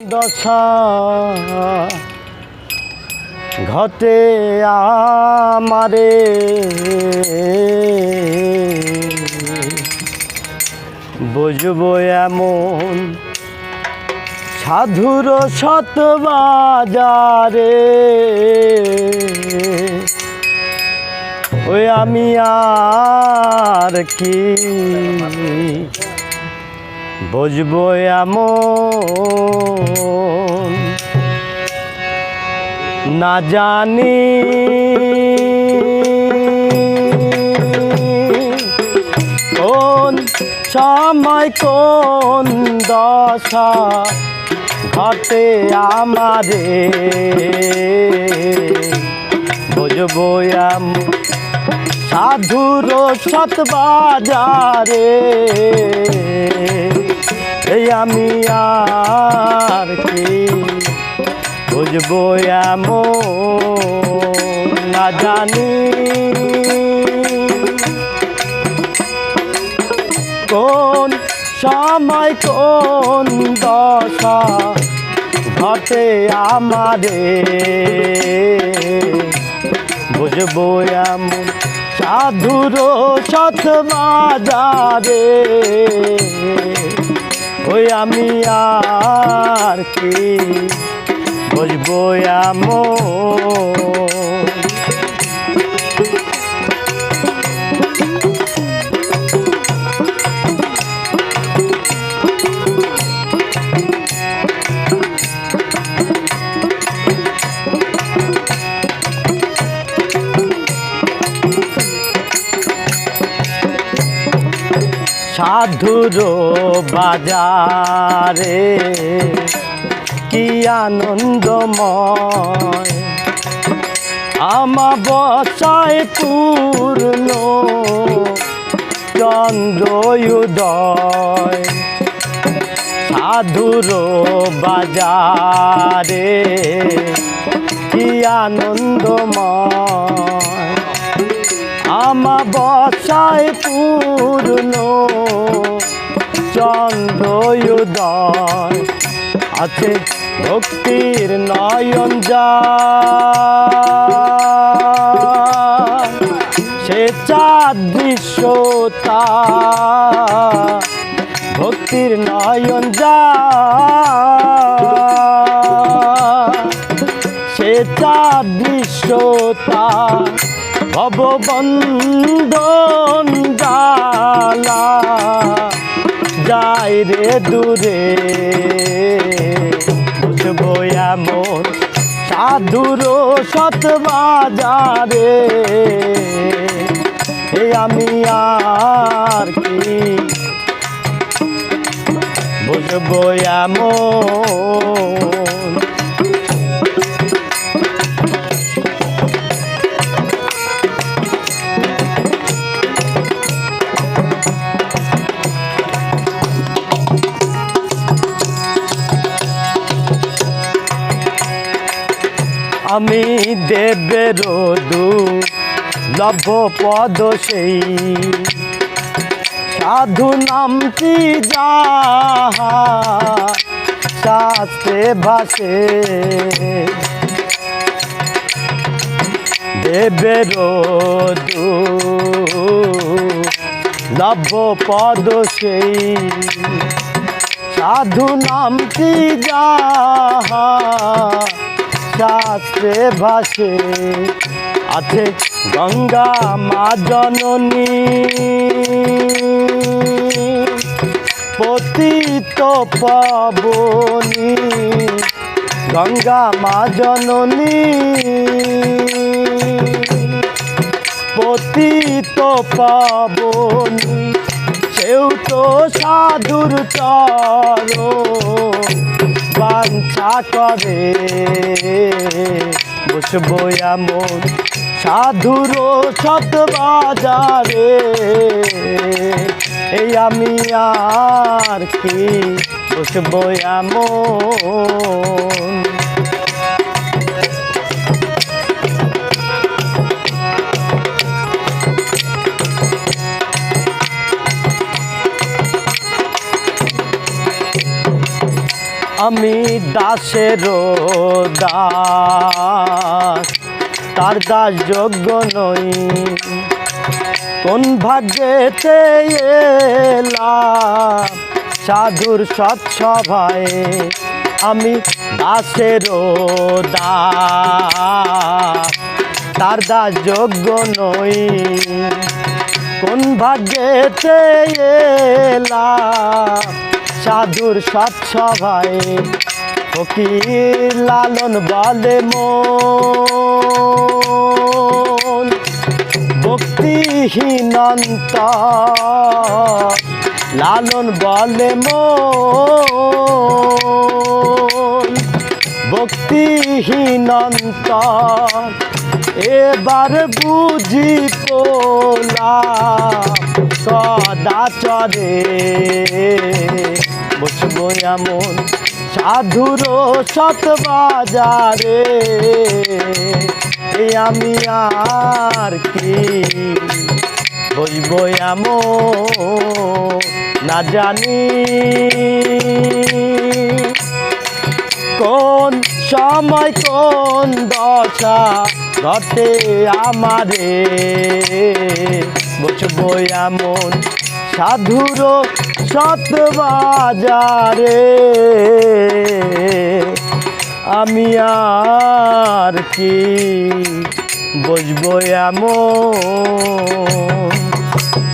দশা ঘটে আমারে। বুঝব এমন সাধুর শত বাজারে। ওই আমি আর কি বুঝব এমন। না জানি। কোন সময় কোন দশা ঘটে আমারে? বুঝব এমন। সাধুর সত বাজারে। এই আমি আর কি? বুঝব এমন, না জানি। কোন সময়, কোন দশা ঘটে আমারে? বুঝব এমন, সাধুর সত বাজারে ওই আমি আর কি বুঝব এমন? সাধুর বাজারে কি আনন্দময়। আমা বসায় পূর্ণ চন্দ্রোদয় সাধুর বাজারে কি আনন্দময়। আমা বসায় পূর্ণ চন্দ্রোদয় আছে, ভক্তির নয়ন যা সে চাঁদ দৃশ্যতা ভক্তির নয়ন যা সে চাঁদ দৃশ্যতা ভববন্ধন জালা। যাই রে দূরে, বুঝব এমন সাধুর সত বাজারে। এ আমি আর কি? বুঝব এমন আমি দেবের লভ পদ সেই। সাধু নামটি যাহা শাস্ত্রে ভাসে। দেবের লভ পদ সেই। সাধু নামটি যাহা শাস্ত্রে ভাসে আছে গঙ্গা মা জননী। পতিত পাবনী গঙ্গা মা জননী। পতিত পাবনী, সেও তো সাধুর চর বাঞ্ছা করে। বসবো এমন সাধুর সত বাজারে। এই আমি আর কি বসবো এমন আমি দাসের দাস, তার দাস যোগ্য নই। কোন ভাগ্যেতে এলাম? সাধুর সৎসভায় আমি দাসের দাস, তার দাস যোগ্য নই। কোন ভাগ্যেতে এলাম? সাধুর সৎসভায় ফকির লালন বলে ভক্তিহীনন্ত লালন বলে মন। এবার বুঝি পোলা সদাচরে। বসবো এমন সাধুর সত বাজারে। আমি আর কি বসবো এমন না জানি। কোন সময় কোন দশা ঘটে আমারে? বসবো এমন সাধুর সত বাজারে আমি আর কি বসবো এমন